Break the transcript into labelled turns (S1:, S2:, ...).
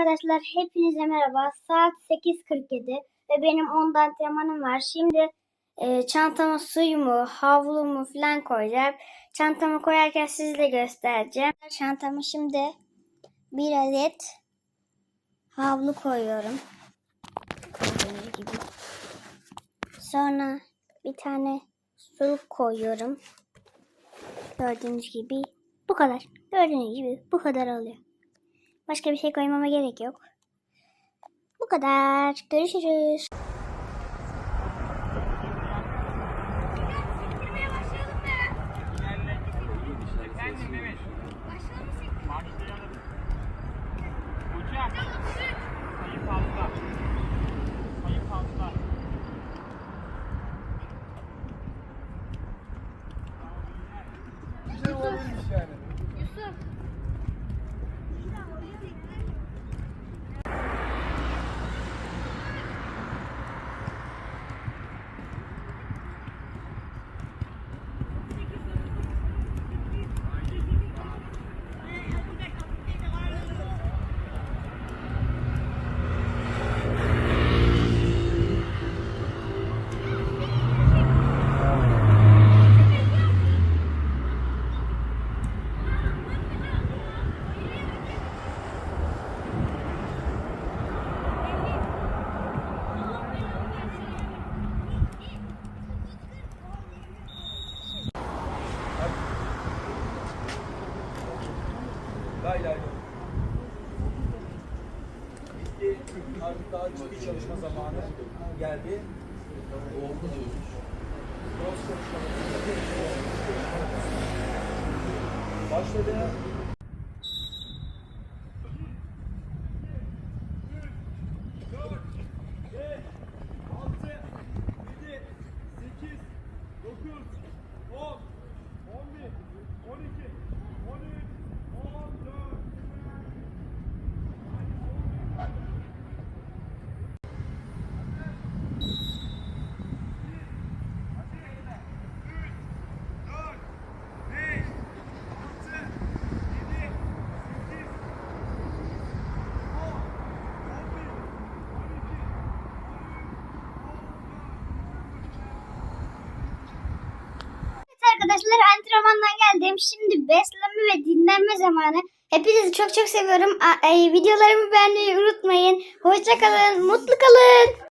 S1: arkadaşlar hepinize merhaba. Saat 8.47 ve benim 10 antrenmanım var. Şimdi e, çantama suyumu, havlumu falan koyacağım. Çantamı koyarken size de göstereceğim. Çantama şimdi bir adet havlu koyuyorum. Sonra bir tane su koyuyorum. Gördüğünüz gibi bu kadar. Gördüğünüz gibi bu kadar oluyor. Başka bir şey koymama gerek yok. Bu kadar. Görüşürüz.
S2: Efendim Mehmet. Başlayalım.
S3: Lay lay. Bitti. Artık daha ciddi çalışma zamanı geldi. Oldu diyoruz. Başladı.
S1: Antrenmandan geldim. Şimdi beslenme ve dinlenme zamanı. Hepinizi çok çok seviyorum. A- videolarımı beğenmeyi unutmayın. Hoşça kalın. Mutlu kalın.